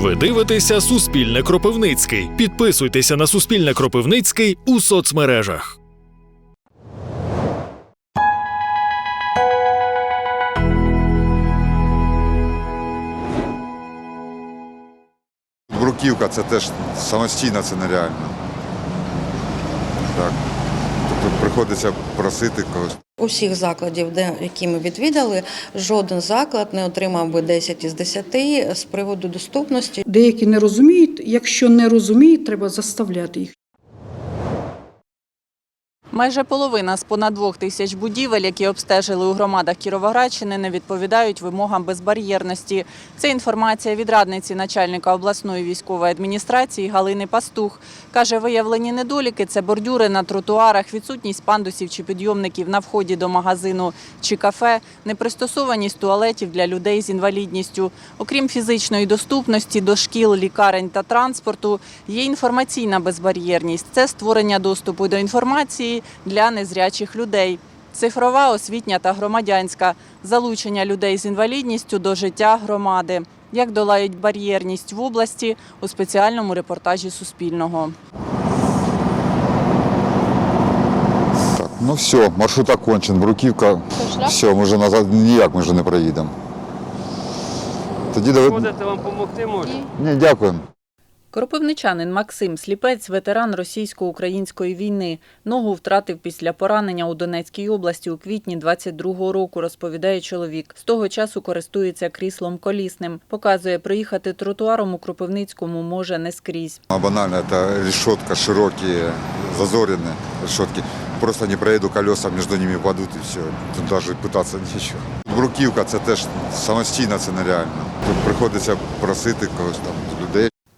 Ви дивитеся Суспільне Кропивницький. Підписуйтеся на Суспільне Кропивницький у соцмережах. Бруківка це теж самостійно, це нереально. Так. Тобто приходиться просити когось. Усіх закладів, де які ми відвідали, жоден заклад не отримав би 10 із 10 з приводу доступності. Деякі не розуміють. Якщо не розуміють, треба заставляти їх. Майже половина з понад двох тисяч будівель, які обстежили у громадах Кіровоградщини, не відповідають вимогам безбар'єрності. Це інформація від радниці начальника обласної військової адміністрації Галини Пастух. Каже, виявлені недоліки це бордюри на тротуарах, відсутність пандусів чи підйомників на вході до магазину чи кафе, непристосованість туалетів для людей з інвалідністю. Окрім фізичної доступності до шкіл, лікарень та транспорту, є інформаційна безбар'єрність. Це створення доступу до інформації для незрячих людей. Цифрова, освітня та громадянська залучення людей з інвалідністю до життя громади. Як долають бар'єрність в області у спеціальному репортажі Суспільного. Так, ну все, маршрут окончен, бруківка. Все, ми вже назад ніяк ми вже не проїдемо. Тоді давай. Ходити вам допомогти може? Ні, дякуємо. Кропивничанин Максим Сліпець, ветеран російсько-української війни. Ногу втратив після поранення у Донецькій області у квітні 22-го року, розповідає чоловік. З того часу користується кріслом колісним. Показує, проїхати тротуаром у Кропивницькому може не скрізь. А банально, это решетка, широкие, зазоренные решетки. Просто не проеду, колеса между ними падут і все. Тут даже пытаться нічого. Бруківка це теж самостійно, це нереально. Тут приходиться просити когось там людей.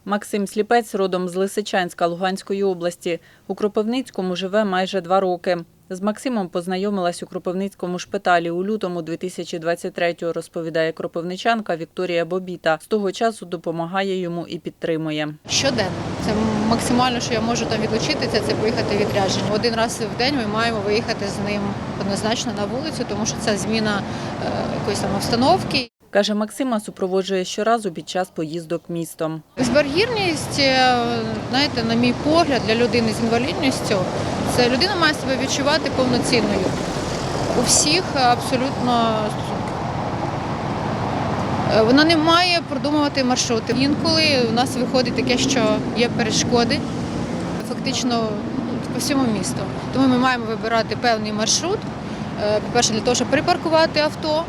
Максим Сліпець родом з Лисичанська Луганської області. У Кропивницькому живе майже два роки. З Максимом познайомилась у Кропивницькому шпиталі у лютому 2023-го, розповідає кропивничанка Вікторія Бобіта. З того часу допомагає йому і підтримує. щоденно. Це максимально, що я можу там відлучитися, це поїхати відрядження. Один раз в день ми маємо виїхати з ним однозначно на вулицю, тому що це зміна е, якоїсь там обстановки. Каже, Максима супроводжує щоразу під час поїздок містом. Безбар'єрність, е, знаєте, на мій погляд, для людини з інвалідністю, це людина має себе відчувати повноцінною у всіх абсолютно. Е, Вона не має продумувати маршрути. Інколи у нас виходить таке, що є перешкоди фактично по всьому місту. Тому ми маємо вибирати певний маршрут. е, По-перше, для того, щоб припаркувати авто.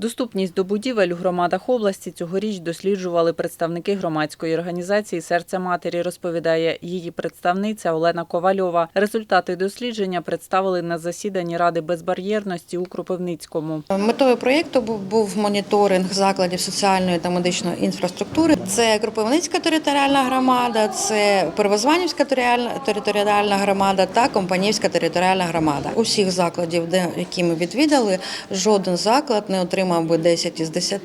Доступність до будівель у громадах області цьогоріч досліджували представники громадської організації Серце матері, розповідає її представниця Олена Ковальова. Результати дослідження представили на засіданні Ради безбар'єрності у Кропивницькому. Метою проєкту був, моніторинг закладів соціальної та медичної інфраструктури. Це Кропивницька територіальна громада, це Первозванівська територіальна громада та Компанівська територіальна громада. Усіх закладів, де які ми відвідали, жоден заклад не отримав би 10 із 10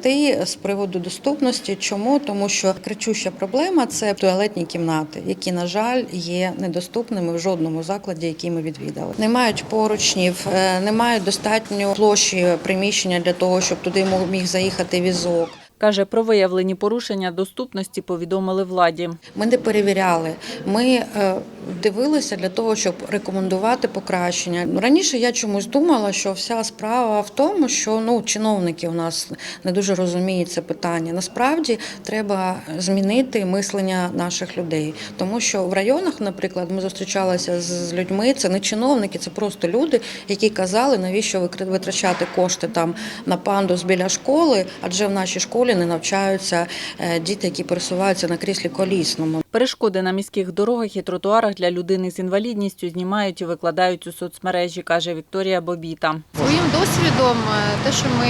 з приводу доступності. Чому? Тому що кричуща проблема це туалетні кімнати, які, на жаль, є недоступними в жодному закладі, який ми відвідали. Не мають поручнів, е, не мають достатньо площі приміщення для того, щоб туди міг заїхати візок. Каже, про виявлені порушення доступності повідомили владі. Ми не перевіряли. Ми е, дивилися для того, щоб рекомендувати покращення. Раніше я чомусь думала, що вся справа в тому, що ну чиновники у нас не дуже розуміють це питання. Насправді треба змінити мислення наших людей, тому що в районах, наприклад, ми зустрічалися з- людьми. Це не чиновники, це просто люди, які казали, навіщо витрачати кошти там на пандус біля школи, адже в нашій школі не навчаються е, діти, які пересуваються на кріслі колісному. Перешкоди на міських дорогах і тротуарах для людини з інвалідністю знімають і викладають у соцмережі, каже Вікторія Бобіта. Своїм досвідом, е, те, що ми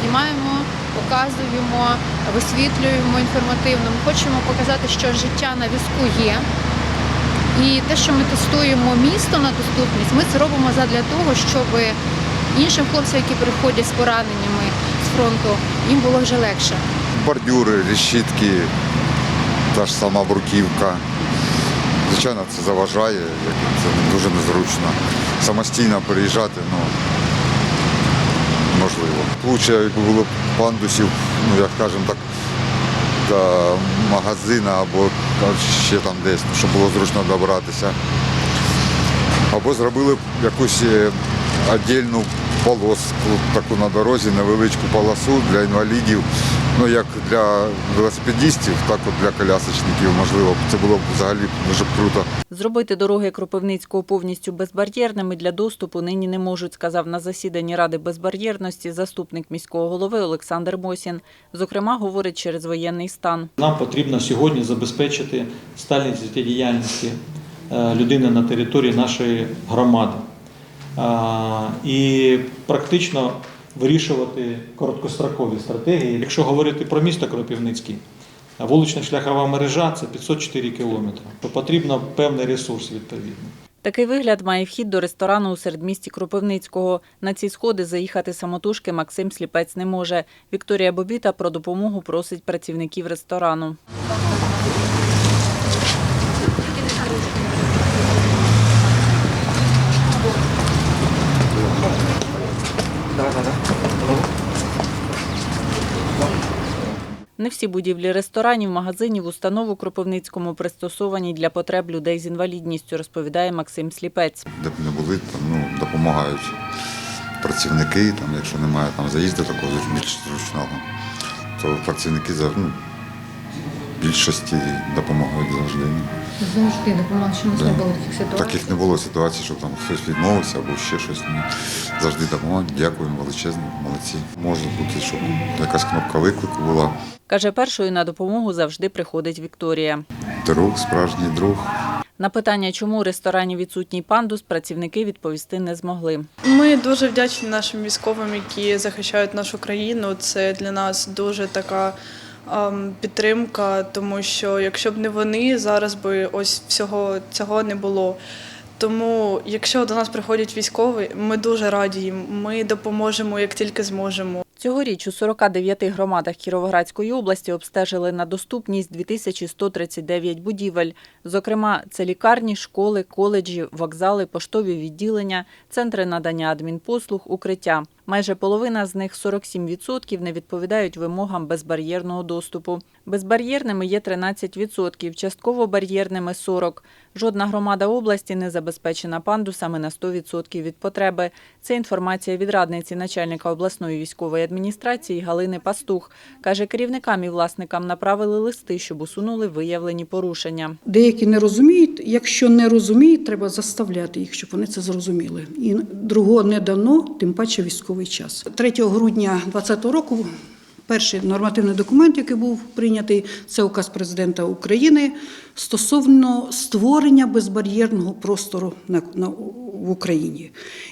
знімаємо, показуємо, висвітлюємо інформативно, ми хочемо показати, що життя на візку є. І те, що ми тестуємо місто на доступність, ми це робимо задля того, щоб іншим хлопцям, які приходять з пораненнями з фронту, їм було вже легше. Бордюри, решітки, та ж сама бруківка. Звичайно, це заважає, це дуже незручно. Самостійно переїжджати, ну, неможливо. Лучше, було б пандусів, ну як кажемо так, до магазину або ще там десь, щоб було зручно добратися. Або зробили б якусь е, віддільну полоску таку на дорозі, невеличку полосу для інвалідів. Ну як для велосипедистів, так от для колясочників, можливо, це було б взагалі дуже круто. Зробити дороги Кропивницького повністю безбар'єрними для доступу нині не можуть, сказав на засіданні Ради безбар'єрності заступник міського голови Олександр Мосін. Зокрема, говорить через воєнний стан. Нам потрібно сьогодні забезпечити стальність життєдіяльності е, людини на території нашої громади і практично вирішувати короткострокові стратегії. Якщо говорити про місто Кропивницький, вулична шляхова мережа це 504 кілометри, то потрібно певний ресурс відповідний. Такий вигляд має вхід до ресторану у середмісті Кропивницького. На ці сходи заїхати самотужки Максим Сліпець не може. Вікторія Бобіта про допомогу просить працівників ресторану. Не всі будівлі ресторанів, магазинів, установ у Кропивницькому пристосовані для потреб людей з інвалідністю, розповідає Максим Сліпець. Де б не були, там ну, допомагають працівники, там, якщо немає там заїзду такого більш зручного, то працівники ну, більшості допомагають завжди. Завжди допомагати, що у нас Да. не було таких ситуацій. Таких не було ситуацій, щоб там хтось відмовився або ще щось. Ні. Завжди допомагають. Дякуємо, величезні, молодці. Може бути, щоб якась кнопка виклику була. Каже, першою на допомогу завжди приходить Вікторія. Друг, справжній друг. На питання, чому у ресторані відсутній пандус, працівники відповісти не змогли. Ми дуже вдячні нашим військовим, які захищають нашу країну. Це для нас дуже така підтримка, тому що якщо б не вони, зараз би ось всього цього не було. Тому, якщо до нас приходять військові, ми дуже раді їм. Ми допоможемо як тільки зможемо. Цьогоріч у 49 громадах Кіровоградської області обстежили на доступність 2139 будівель. Зокрема, це лікарні, школи, коледжі, вокзали, поштові відділення, центри надання адмінпослуг, укриття. Майже половина з них 47% не відповідають вимогам безбар'єрного доступу. Безбар'єрними є 13%, частково бар'єрними 40%. Жодна громада області не забезпечена пандусами на 100% від потреби. Це інформація від радниці начальника обласної військової адміністрації Галини Пастух. Каже, керівникам і власникам направили листи, щоб усунули виявлені порушення. Деякі не розуміють. Якщо не розуміють, треба заставляти їх, щоб вони це зрозуміли. І другого не дано, тим паче військовий час. 3 грудня 2020 року. Перший нормативний документ, який був прийнятий, це указ президента України стосовно створення безбар'єрного простору на, на, в Україні.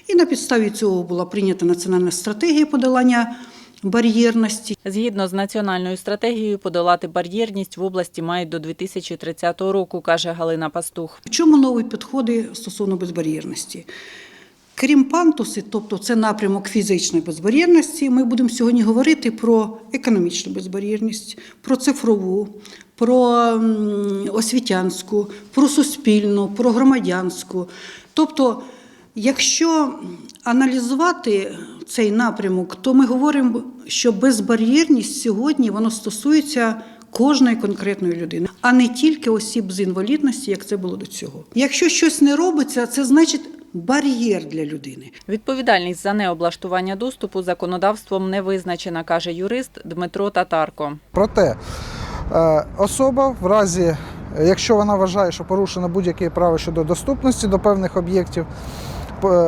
І на підставі цього була прийнята національна стратегія подолання бар'єрності. Згідно з національною стратегією, подолати бар'єрність в області мають до 2030 року, каже Галина Пастух. В чому нові підходи стосовно безбар'єрності? Крім пантуси, тобто це напрямок фізичної безбар'єрності, ми будемо сьогодні говорити про економічну безбар'єрність, про цифрову, про освітянську, про суспільну, про громадянську. Тобто, якщо аналізувати цей напрямок, то ми говоримо, що безбар'єрність сьогодні воно стосується кожної конкретної людини, а не тільки осіб з інвалідності, як це було до цього. Якщо щось не робиться, це значить бар'єр для людини. Відповідальність за необлаштування доступу законодавством не визначена, каже юрист Дмитро Татарко. Проте е, особа в разі, е, якщо вона вважає, що порушено будь-яке право щодо доступності до певних об'єктів,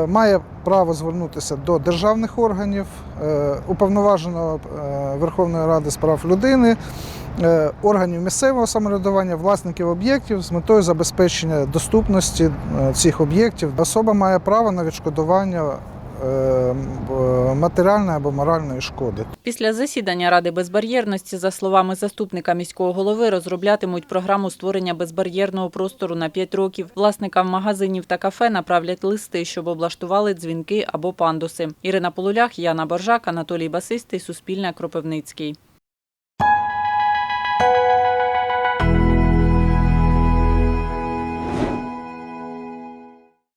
має право звернутися до державних органів, е, уповноваженого е, Верховної Ради з прав людини, е, органів місцевого самоврядування, власників об'єктів з метою забезпечення доступності е, цих об'єктів. Особа має право на відшкодування е, е, матеріальної або моральної шкоди. Після засідання Ради безбар'єрності, за словами заступника міського голови, розроблятимуть програму створення безбар'єрного простору на 5 років. Власникам магазинів та кафе направлять листи, щоб облаштували дзвінки або пандуси. Ірина Полулях, Яна Боржак, Анатолій Басистий, Суспільне, Кропивницький.